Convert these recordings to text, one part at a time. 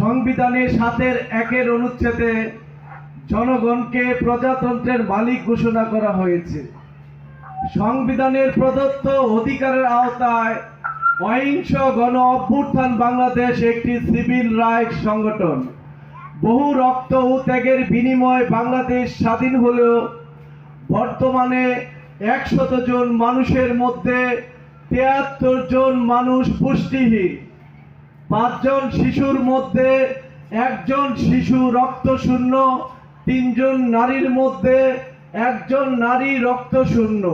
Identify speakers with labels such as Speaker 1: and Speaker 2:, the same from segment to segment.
Speaker 1: সংবিধানের সাতের একের অনুচ্ছেদে জনগণকে প্রজাতন্ত্রের মালিক ঘোষণা করা হয়েছে। সংবিধানের প্রদত্ত অধিকারের আওতায় অহিংস গণ অভ্যুত্থান বাংলাদেশ একটি সিভিল রাইটস সংগঠন। বহু রক্ত ও ত্যাগের বিনিময়ে বাংলাদেশ স্বাধীন হলেও বর্তমানে একশত জন মানুষের মধ্যে তিয়াত্তর জন মানুষ পুষ্টিহীন। পাঁচজন শিশুর মধ্যে একজন শিশু রক্ত শূন্য তিনজন নারীর মধ্যে একজন নারী রক্ত শূন্য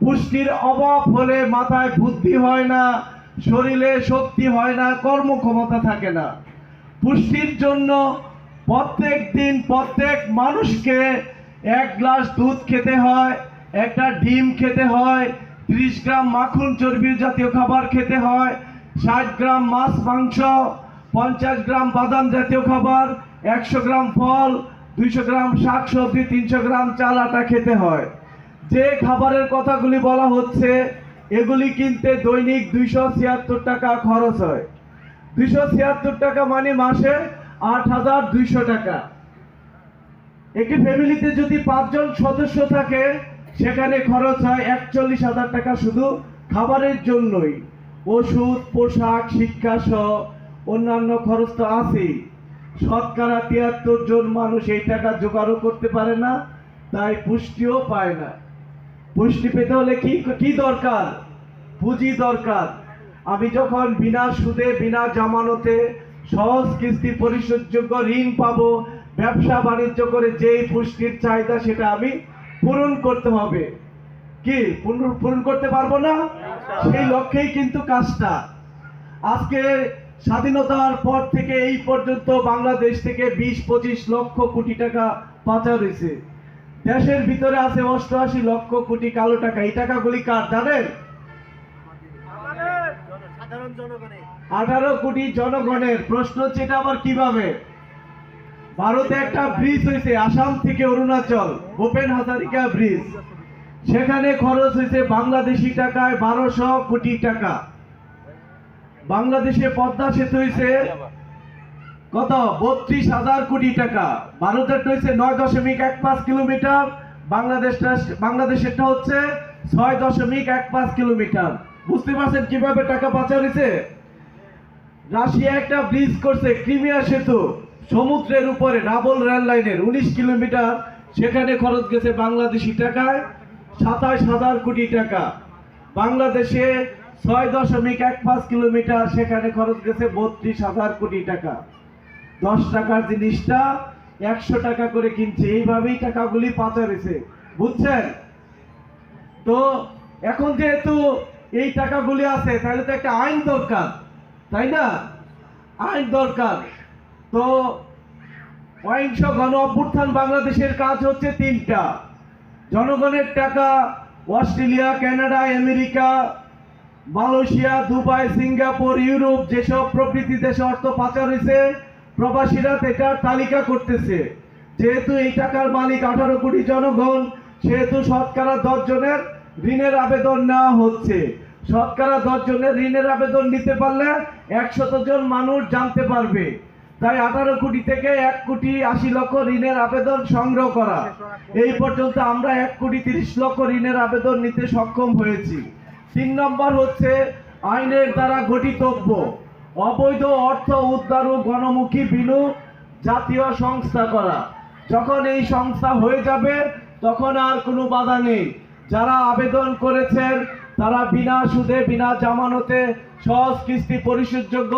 Speaker 1: পুষ্টির অভাব হলে মাথায় বুদ্ধি হয় না, শরীরে শক্তি হয় না, কর্মক্ষমতা থাকে না। পুষ্টির জন্য প্রত্যেক দিন প্রত্যেক মানুষকে এক গ্লাস দুধ খেতে হয়, একটা ডিম খেতে হয়, ত্রিশ গ্রাম মাখন চর্বি জাতীয় খাবার খেতে হয় ষাট গ্রাম মাছ, মাংস, পঞ্চাশ গ্রাম বাদাম জাতীয় খাবার, একশো গ্রাম ফল, দুইশো গ্রাম শাক সবজি, তিনশো গ্রাম চাল, আটা খেতে হয়। যে খাবারের কথাগুলি বলা হচ্ছে, এগুলি কিনতে দৈনিক দুইশো ছিয়াত্তর টাকা খরচ হয়। দুইশো ছিয়াত্তর টাকা মানে মাসে আট হাজার দুইশো টাকা। একটি ফ্যামিলিতে যদি পাঁচজন সদস্য থাকে, সেখানে খরচ হয় একচল্লিশ হাজার টাকা শুধু খাবারের জন্যই। ওষুধ, পোশাক, শিক্ষা সহ অন্যান্য খরচ তো আছেই। শতকরা তিয়াত্তর জন মানুষ এই টাকা জোগাড়ও করতে পারে না, তাই পুষ্টিও পায় না। পুষ্টি পেতে হলে কি কি দরকার? পুঁজি দরকার। আমি যখন বিনা সুদে, বিনা জামানতে সহজ কিস্তি পরিশোধযোগ্য ঋণ পাবো, ব্যবসা বাণিজ্য করে যেই পুষ্টির চাহিদা সেটা আমি পূরণ করতে হবে। কি? পূরণ করতে পারব না? সেই লক্ষ্যেই কিন্তু কাজটা। আজকে স্বাধীনতার পর থেকে এই পর্যন্ত বাংলাদেশ থেকে বিশ পঁচিশ লক্ষ কোটি টাকা পাচার হয়েছে। দেশের ভিতরে আছে অষ্টআশি লক্ষ কোটি কালো টাকা। এই টাকাগুলি কার জানেন আঠারো কোটি জনগণের। প্রশ্ন হচ্ছে এটা আবার কীভাবে? ভারতে একটা ব্রিজ হয়েছে আসাম থেকে অরুণাচল ভূপেন হাজারিকা ব্রিজ। সেখানে খরচ হয়েছে বাংলাদেশি টাকায় বারোশো কোটি টাকা। বাংলাদেশে পদ্মা সেতু হয়েছে কত? বত্রিশ হাজার কোটি টাকা। ভারতের হয়েছে নয় দশমিক এক পাঁচ কিলোমিটার। বাংলাদেশটা বাংলাদেশেরটা হচ্ছে ছয় দশমিক এক পাঁচ কিলোমিটার। বুঝতে পারছেন কীভাবে টাকা পাচার হয়েছে? রাশিয়া একটা ব্রিজ করছে, ক্রিমিয়া সেতু। সমুদ্রের উপরে ডাবল রেল লাইনের উনিশ কিলোমিটার। সেখানে খরচ গেছে বাংলাদেশি টাকায় সাতাশ হাজার কোটি টাকা। বাংলাদেশে ছয় দশমিক এক পাঁচ কিলোমিটার, সেখানে খরচ গেছে বত্রিশ হাজার কোটি টাকা। দশ টাকার জিনিসটা একশো টাকা করে কিনছে, এইভাবেই টাকাগুলি পাচার হয়েছে। বুঝছেন? তো এখন যেহেতু এই টাকাগুলি আছে, তাহলে তো একটা আইন দরকার, তাই না? আইন দরকার। তো অহিংস গণ অভ্যুত্থান বাংলাদেশের কাজ হচ্ছে তিনটা। জনগণের টাকা, Australia, Canada, America, Malaysia, Dubai, Singapore, Europe, যেসব প্রভৃতি দেশে অর্থ পাচার হয়েছে, প্রবাসীরা এটার তালিকা করতেছে। যেহেতু এই টাকার মালিক আঠারো কোটি জনগণ, সেহেতু শতকরা দশ জনের ঋণের আবেদন নেওয়া হচ্ছে। শতকরা দশ জনের ঋণের আবেদন নিতে পারলে একশত জন মানুষ জানতে পারবে। তাই আঠারো কোটি থেকে এক কোটি আশি লক্ষ ঋণের আবেদন সংগ্রহ করা। এই পর্যন্ত আমরা এক কোটি তিরিশ লক্ষ ঋণের আবেদন নিতে সক্ষম হয়েছি। তিন নম্বর হচ্ছে আইনের দ্বারা গঠিতব্য। অবৈধ অর্থ উদ্ধার ও গণমুখী বিনু জাতীয় সংস্থা করা। যখন এই সংস্থা হয়ে যাবে, তখন আর কোনো বাধা নেই। যারা আবেদন করেছেন, তারা বিনা সুদে, বিনা জামানতে সহজ কিস্তি পরিশোধযোগ্য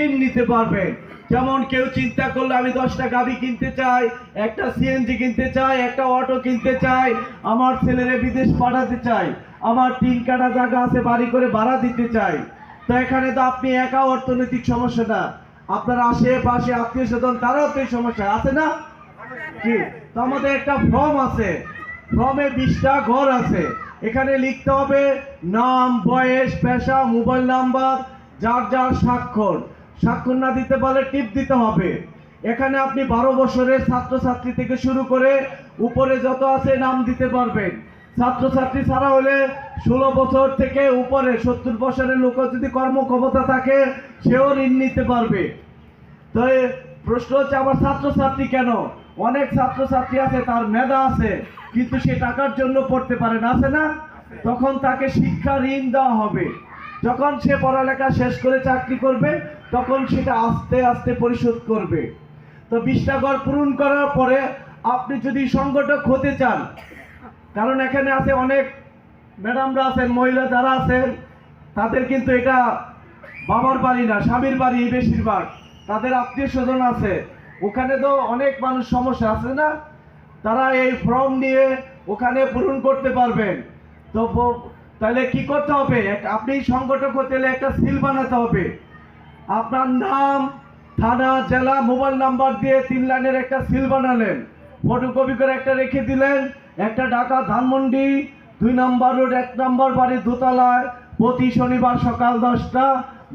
Speaker 1: ঋণ নিতে পারবেন যেমন কেউ চিন্তা করলে আমি দশটা গাড়ি কিনতে চাই, একটা সিএনজি কিনতে চাই, একটা অটো কিনতে চাই, আমার ছেলেরে বিদেশ পাঠাতে চাই, আমার তিন কাটা জায়গা আছে, বাড়ি করে ভাড়া দিতে চাই। তো এখানে তো আপনি একা অর্থনৈতিক সমস্যা না। আপনার আশেপাশে আত্মীয় স্বজন, তারাও তো এই সমস্যা। আছে না? কি? তো আমাদের একটা ফর্ম আছে। ফর্মে বিশটা ঘর আছে। এখানে লিখতে হবে নাম, বয়স, পেশা, মোবাইল নাম্বার, যার যার স্বাক্ষর। স্বাক্ষর না দিতে পারলে টিপ দিতে হবে। এখানে আপনি বারো বছরের ছাত্রছাত্রী থেকে শুরু করে উপরে যত আছে নাম দিতে পারবেন। ছাত্রছাত্রী ছাড়া হলে ষোলো বছর থেকে উপরে, সত্তর বছরের লোক যদি কর্মক্ষমতা থাকে, সেও ঋণ নিতে পারবে। তো প্রশ্ন হচ্ছে আমার ছাত্রছাত্রী কেন? অনেক ছাত্রছাত্রী আছে, তার মেধা আছে, কিন্তু সে টাকার জন্য পড়তে পারে না, আছে না? তখন তাকে শিক্ষা ঋণ দেওয়া হবে। যখন সে পড়ালেখা শেষ করে চাকরি করবে, তখন সেটা আস্তে আস্তে পরিশোধ করবে। তো বিশটা ঘর পূরণ করার পরে আপনি যদি সংগঠক হতে চান, কারণ এখানে আছে অনেক ম্যাডামরা আছেন, মহিলা যারা আছেন, তাদের কিন্তু এটা বাবার বাড়ি না, স্বামীর বাড়ি বেশিরভাগ। তাদের আত্মীয় স্বজন আছে। ওখানে তো অনেক মানুষ সমস্যা আছে না? তারা এই ফর্ম নিয়ে ওখানে পূরণ করতে পারবেন। তো তাহলে কি করতে হবে? আপনি সংগঠক হতে হলে একটা সিল বানাতে হবে। আপনার নাম, থানা, জেলা, মোবাইল নাম্বার দিয়ে তিন লাইনের একটা সিল বানালেন। ফটোকপি করে একটা রেখে দিলেন। একটা ঢাকা ধানমন্ডি, দুই নম্বর রোড, এক নম্বর বাড়ির দোতলায় প্রতি শনিবার সকাল দশটা,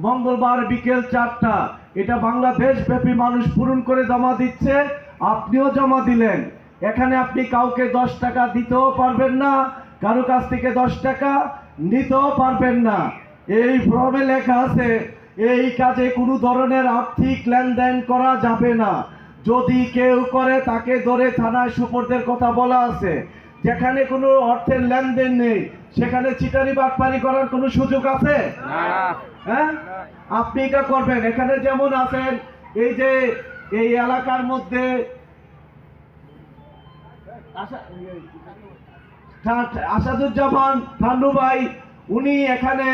Speaker 1: মঙ্গলবার বিকেল চারটা। এটা বাংলাদেশ ব্যাপী মানুষ পূরণ করে জমা দিচ্ছে, আপনিও জমা দিলেন। এখানে আপনি কাউকে দশ টাকা দিতেও পারবেন না, কারও কাছ থেকে দশ টাকা নিতেও পারবেন না। এই ফর্মে লেখা আছে, এই কাজে কোনো ধরনের আর্থিক লেনদেন করা যাবে না। যদি কেউ করে, তাকে ধরে থানায় সুপর্দের কথা বলা আছে। যেখানে কোনো অর্থের লেনদেন নেই সেখানে চিটারি বাটপারি করার কোনো সুযোগ আছে? হ্যাঁ? আপনি এটা করবেন। এখানে যেমন আছেন এই যে এই এলাকার মধ্যে আসাদুজ্জামান ঠান্ডু ভাই উনি এখানে